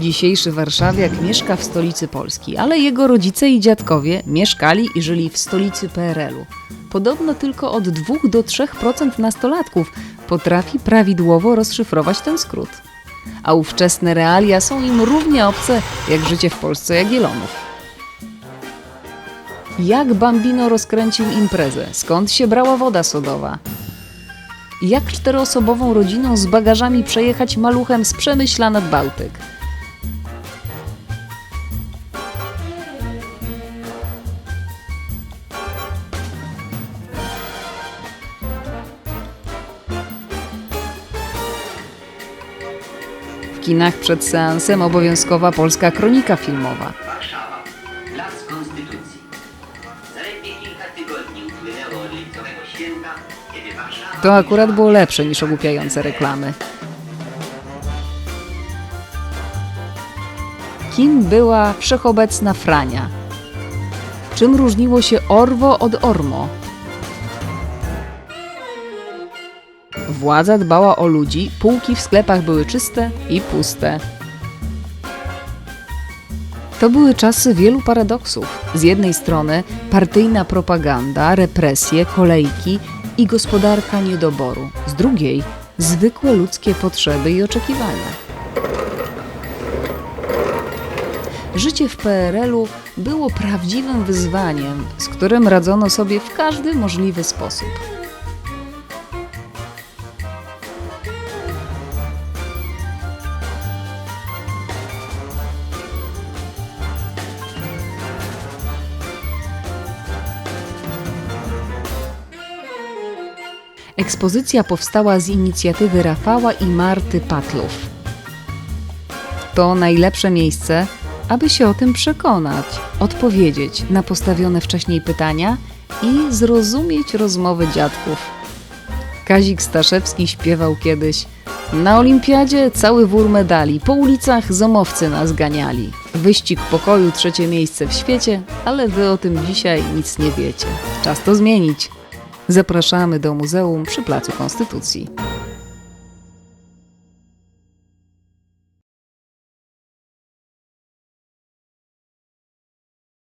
Dzisiejszy warszawiak mieszka w stolicy Polski, ale jego rodzice i dziadkowie mieszkali i żyli w stolicy PRL-u. Podobno tylko od 2 do 3% nastolatków potrafi prawidłowo rozszyfrować ten skrót. A ówczesne realia są im równie obce jak życie w Polsce Jagiellonów. Jak Bambino rozkręcił imprezę? Skąd się brała woda sodowa? Jak czteroosobową rodziną z bagażami przejechać maluchem z Przemyśla nad Bałtyk? W kinach przed seansem obowiązkowa polska kronika filmowa. Warszawa, Plac Konstytucji. To akurat było lepsze niż ogłupiające reklamy. Kim była wszechobecna Frania? Czym różniło się Orwo od Ormo? Władza dbała o ludzi, półki w sklepach były czyste i puste. To były czasy wielu paradoksów. Z jednej strony partyjna propaganda, represje, kolejki i gospodarka niedoboru. Z drugiej zwykłe ludzkie potrzeby i oczekiwania. Życie w PRL-u było prawdziwym wyzwaniem, z którym radzono sobie w każdy możliwy sposób. Ekspozycja powstała z inicjatywy Rafała i Marty Patlów. To najlepsze miejsce, aby się o tym przekonać, odpowiedzieć na postawione wcześniej pytania i zrozumieć rozmowy dziadków. Kazik Staszewski śpiewał kiedyś Na olimpiadzie cały wór medali, po ulicach zomowcy nas ganiali. Wyścig pokoju trzecie miejsce w świecie, ale wy o tym dzisiaj nic nie wiecie. Czas to zmienić. Zapraszamy do muzeum przy Placu Konstytucji.